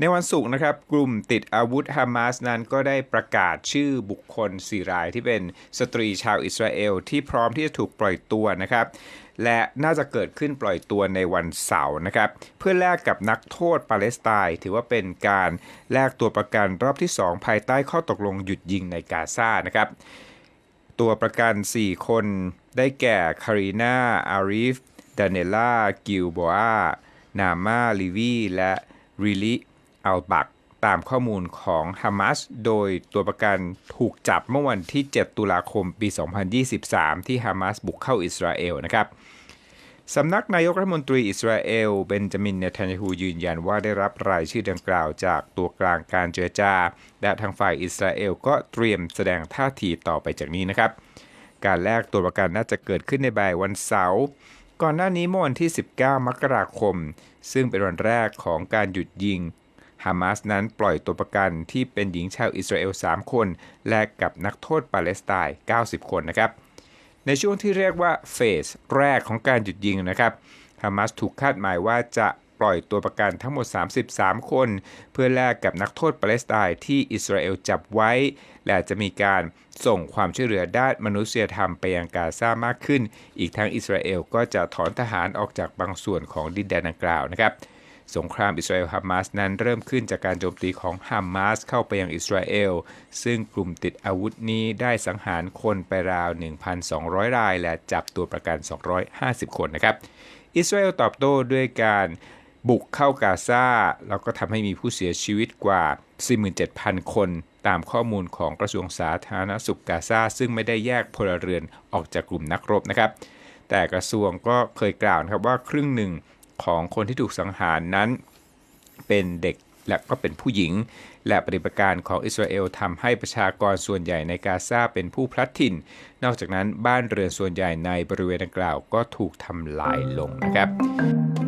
ในวันศุกร์นะครับกลุ่มติดอาวุธฮามาสนั้นก็ได้ประกาศชื่อบุคคลสี่รายที่เป็นสตรีชาวอิสราเอลที่พร้อมที่จะถูกปล่อยตัวนะครับและน่าจะเกิดขึ้นปล่อยตัวในวันเสาร์นะครับ เพื่อแลกกับนักโทษปาเลสไตน์ถือว่าเป็นการแลกตัวประกันรอบที่ 2 ภายใต้ข้อตกลงหยุดยิงในกาซานะครับ ตัวประกัน 4 คนได้แก่คารีนาอาริฟดานเนล่า กิลโบอานามาลิวีและริลิ อัลบักตามข้อมูลของฮามาสโดยตัวประกันถูกจับเมื่อวันที่ 7 ตุลาคมปี 2023 ที่ฮามาสบุกเข้าอิสราเอลนะครับสำนักนายกรัฐมนตรีอิสราเอลเบนจามินเนทันยาฮูยืนยันว่าได้รับรายชื่อดังกล่าวจากตัวกลางการเจรจา และทางฝ่ายอิสราเอลก็เตรียมแสดงท่าทีต่อไปจากนี้นะครับ การแลกตัวประกันน่าจะเกิดขึ้นในบ่ายวันเสาร์ก่อนหน้านี้เมื่อวันที่ 19 มกราคม ซึ่งเป็นวันแรกของการหยุดยิง ฮามาสนั้นปล่อยตัวประกันที่เป็นหญิงชาวอิสราเอล 3 คน แลกกับนักโทษปาเลสไตน์ 90 คนนะครับ ในช่วงที่เรียกว่าเฟสแรกของการหยุดยิงนะครับฮามาสถูกคาดหมายว่าจะปล่อยตัวประกันทั้งหมด 33 คน เพื่อแลกกับนักโทษปาเลสไตน์ที่อิสราเอลจับไว้ และจะมีการส่งความช่วยเหลือด้านมนุษยธรรมไปยังกาซามากขึ้น อีกทั้งอิสราเอลก็จะถอนทหารออกจากบางส่วนของดินแดนดังกล่าวนะครับ สงครามอิสราเอลฮามาสนั้นเริ่มขึ้นจากการโจมตีของฮามาสเข้าไปยังอิสราเอล ซึ่งกลุ่มติดอาวุธนี้ได้สังหารคนไปราว 1,200 ราย และจับตัวประกัน 250 คนนะครับ อิสราเอลตอบโต้ด้วยการบุกเข้ากาซาแล้วก็ทำให้มีผู้เสียชีวิตกว่า 47,000 คนตามข้อมูลของกระทรวงสาธารณสุขกาซาซึ่งไม่ได้แยกพลเรือนออกจากกลุ่มนักรบนะครับ แต่กระทรวงก็เคยกล่าวนะครับว่าครึ่งหนึ่ง ของคนที่ถูกสังหารนั้น เป็นเด็กและก็เป็นผู้หญิง และปฏิบัติการของอิสราเอลทำให้ประชากรส่วนใหญ่ในกาซาเป็นผู้พลัดถิ่น นอกจากนั้นบ้านเรือนส่วนใหญ่ในบริเวณดังกล่าวก็ถูกทำลายลงนะครับ